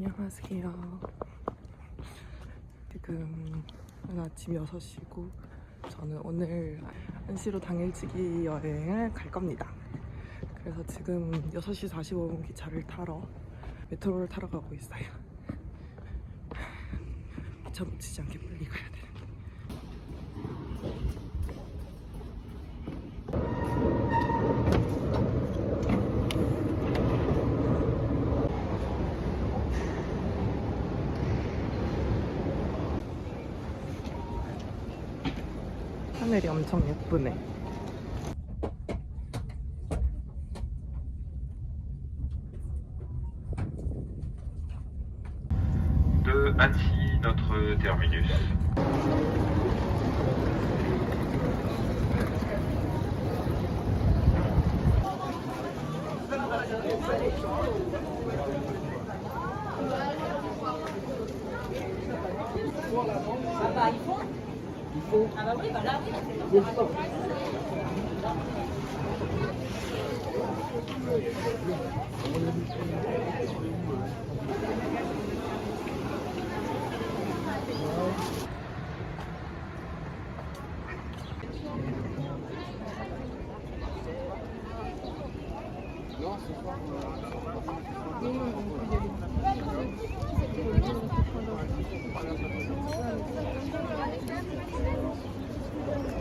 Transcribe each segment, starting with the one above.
안녕하세요. 지금 아침 6시고 저는 오늘 한시로 당일치기 여행을 갈 겁니다. 그래서 지금 6시 45분 기차를 타러 메트로를 타러 가고 있어요. 기차 놓치지 않게 빨리 가야 되 하늘이 엄청 예쁘네. de Annecy, notre terminus. Thank you. Thank you.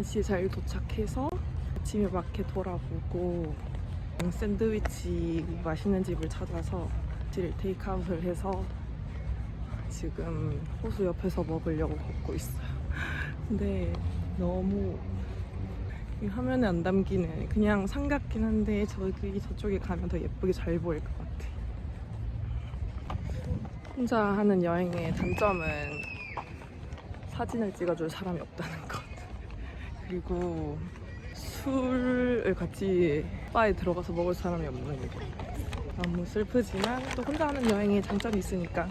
한시 잘 도착해서 아침에 마켓 돌아보고 샌드위치 맛있는 집을 찾아서 를 테이크아웃을 해서 지금 호수 옆에서 먹으려고 걷고 있어요. 근데 너무 이 화면에 안 담기는 그냥 삼각긴 한데 저기 저쪽에 가면 더 예쁘게 잘 보일 것 같아. 혼자 하는 여행의 단점은 사진을 찍어줄 사람이 없다는 것. 그리고 술을 같이 바에 들어가서 먹을 사람이 없는 거. 너무 슬프지만 또 혼자 하는 여행에 장점이 있으니까.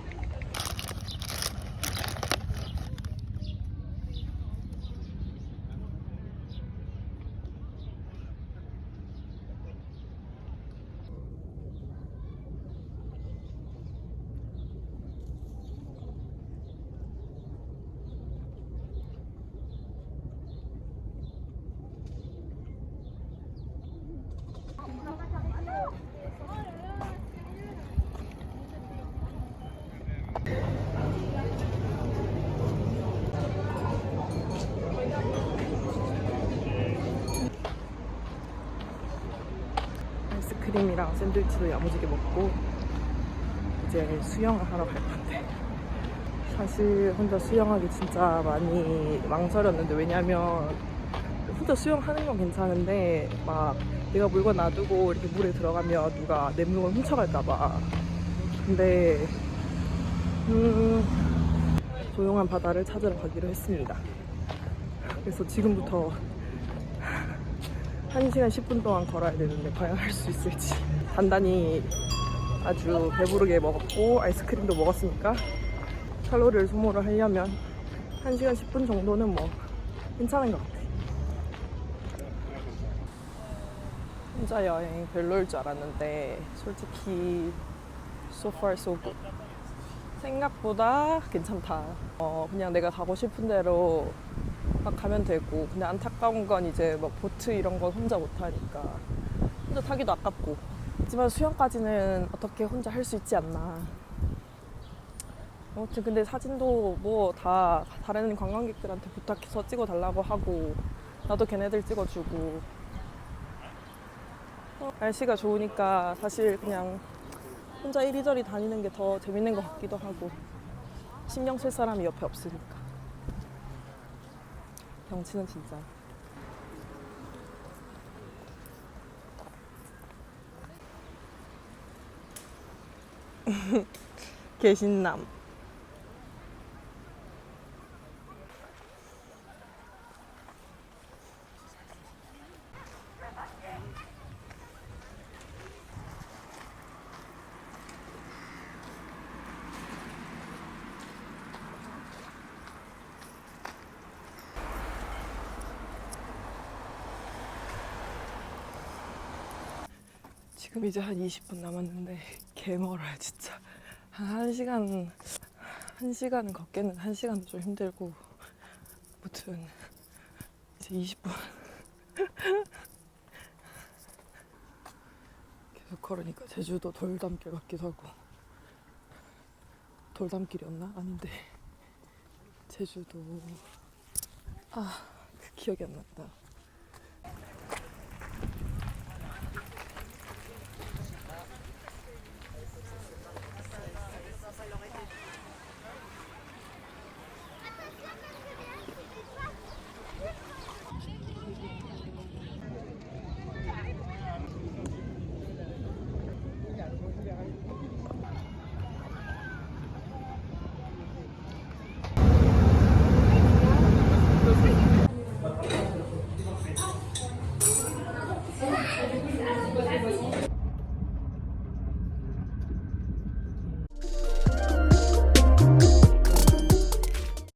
아이스크림이랑 샌드위치도 야무지게 먹고 이제 수영을 하러 갈 건데. 사실 혼자 수영하기 진짜 많이 망설였는데 왜냐면 혼자 수영하는 건 괜찮은데 막 내가 물건 놔두고 이렇게 물에 들어가면 누가 내 물건 훔쳐갈까봐. 근데 음, 조용한 바다를 찾으러 가기로 했습니다. 그래서 지금부터 1시간 10분 동안 걸어야 되는데 과연 할 수 있을지. 단단히 아주 배부르게 먹었고 아이스크림도 먹었으니까 칼로리를 소모를 하려면 1시간 10분 정도는 뭐 괜찮은 것 같아 혼자 여행 별로일 줄 알았는데 솔직히 so far so good 생각보다 괜찮다. 어, 그냥 내가 가고 싶은 대로 막 가면 되고 근데 안타까운 건 이제 뭐 보트 이런 건 혼자 못 하니까. 혼자 타기도 아깝고. 하지만 수영까지는 어떻게 혼자 할 수 있지 않나. 아무튼 근데 사진도 뭐 다 다른 관광객들한테 부탁해서 찍어달라고 하고 나도 걔네들 찍어주고. 어, 날씨가 좋으니까 사실 그냥 혼자 이리저리 다니는 게 더 재밌는 것 같기도 하고. 신경 쓸 사람이 옆에 없으니까. 경치는 진짜. 개신남 지금 이제 한 20분 남았는데 개 멀어요 진짜. 한 1시간 한 시간은 걷겠는 한 시간도 좀 힘들고 아무튼 이제 20분. 계속 걸으니까 제주도 돌담길 같기도 하고. 돌담길이었나? 아닌데. 제주도. 아 그 기억이 안 난다